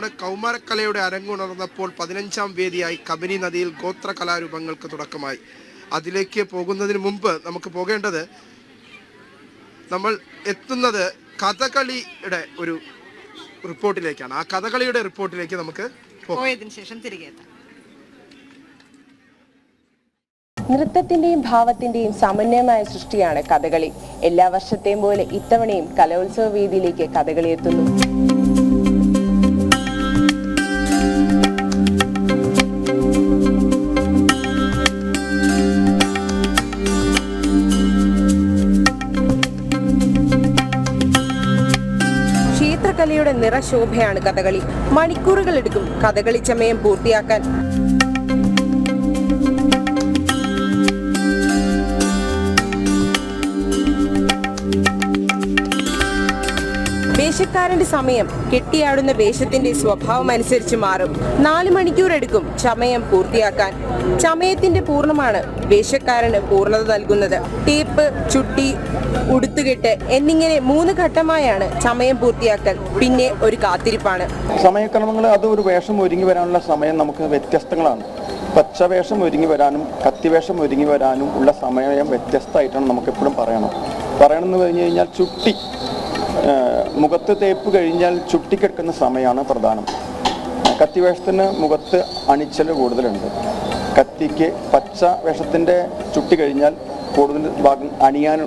നമ്മുടെ കൗമാരക്കലയുടെ അരങ്ങുണർന്നപ്പോൾ പതിനഞ്ചാം വേദിയായി കബനി നദിയിൽ ഗോത്ര കലാരൂപങ്ങൾക്ക് തുടക്കമായി. അതിലേക്ക് പോകുന്നതിന് മുമ്പ് നമുക്ക് പോകേണ്ടത് നമ്മൾ എത്തുന്നത് കഥകളിയുടെ ഒരു റിപ്പോർട്ടിലേക്കാണ്. ആ കഥകളിയുടെ റിപ്പോർട്ടിലേക്ക് നമുക്ക് പോയതിനു ശേഷം തിരികെ എത്താം. നൃത്തത്തിന്റെയും ഭാവത്തിന്റെയും സമന്വയമായ സൃഷ്ടിയാണ് കഥകളി. എല്ലാ വർഷത്തെയും പോലെ ഇത്തവണയും കലോത്സവ വേദിയിലേക്ക് കഥകളി എത്തുന്നു. ക്ഷേത്രകലയുടെ നിറശോഭയാണ് കഥകളി. മണിക്കൂറുകളെടുക്കും കഥകളി ചമയം പൂർത്തിയാക്കാൻ. വേഷക്കാരന്റെ സമയം കെട്ടിയാടുന്ന വേഷത്തിന്റെ സ്വഭാവം അനുസരിച്ച് മാറും. നാല് മണിക്കൂർ എടുക്കും ചമയം പൂർത്തിയാക്കാൻ. ചമയത്തിന്റെ പൂർണമാണ് വേഷക്കാരന് പൂർണത നൽകുന്നത്. ടേപ്പ് ചുട്ടി ഉടുത്തുകെട്ട് എന്നിങ്ങനെ മൂന്ന് ഘട്ടമായാണ് ചമയം പൂർത്തിയാക്കൽ. പിന്നെ ഒരു കാത്തിരിപ്പാണ്. സമയക്രമങ്ങൾ അത് ഒരു വേഷം ഒരുങ്ങി വരാനുള്ള സമയം നമുക്ക് വ്യത്യസ്തങ്ങളാണ്. പച്ചവേഷം ഒരുങ്ങി വരാനും കത്തിവേഷം ഒരുങ്ങി വരാനും ഉള്ള സമയം വ്യത്യസ്തമായിട്ടാണ് നമുക്ക് എപ്പോഴും പറയണം. പറയണമെന്ന് പറഞ്ഞു കഴിഞ്ഞാൽ ചുട്ടി. മുഖത്ത് തേപ്പ് കഴിഞ്ഞാൽ ചുട്ടിക്കെടുക്കുന്ന സമയമാണ് പ്രധാനം. കത്തിവേഷത്തിന് മുഖത്ത് അണിച്ചൽ കൂടുതലുണ്ട്. കത്തിക്ക് പച്ച വേഷത്തിന്റെ ചുട്ടി കഴിഞ്ഞാൽ കൂടുതൽ ഭാഗം അണിയാൻ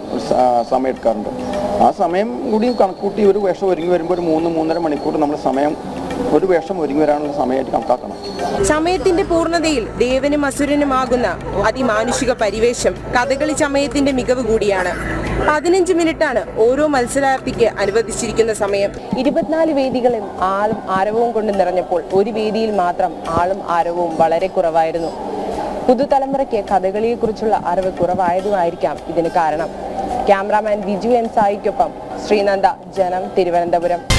സമയം എടുക്കാറുണ്ട് ആ സമയം കൂടി കണക്കൂട്ടി ഒരു വേഷം ഒരുങ്ങി വരുമ്പോൾ ഒരു മൂന്ന് മൂന്നര മണിക്കൂർ നമ്മൾ സമയം ഒരു വേഷം ഒരുങ്ങി വരാനുള്ള സമയമായിട്ട് കണക്കാക്കണം. ചമയത്തിന്റെ പൂർണതയിൽ ദേവനും അസുരനുമാകുന്ന അതിമാനുഷിക പരിവേഷം കഥകളി ചമയത്തിന്റെ മികവ് കൂടിയാണ്. പതിനഞ്ച് മിനിറ്റാണ് ഓരോ മത്സരാർത്ഥിക്ക് അനുവദിച്ചിരിക്കുന്ന സമയം. ഇരുപത്തിനാല് വേദികളും ആളും ആരവവും കൊണ്ട് നിറഞ്ഞപ്പോൾ ഒരു വേദിയിൽ മാത്രം ആളും ആരവവും വളരെ കുറവായിരുന്നു. പുതുതലമുറയ്ക്ക് കഥകളിയെക്കുറിച്ചുള്ള അറിവ് കുറവായതുമായിരിക്കാം ഇതിന് കാരണം. ക്യാമറാമാൻ ബിജു എൻ സായിക്കൊപ്പം ശ്രീനന്ദ ജനം തിരുവനന്തപുരം.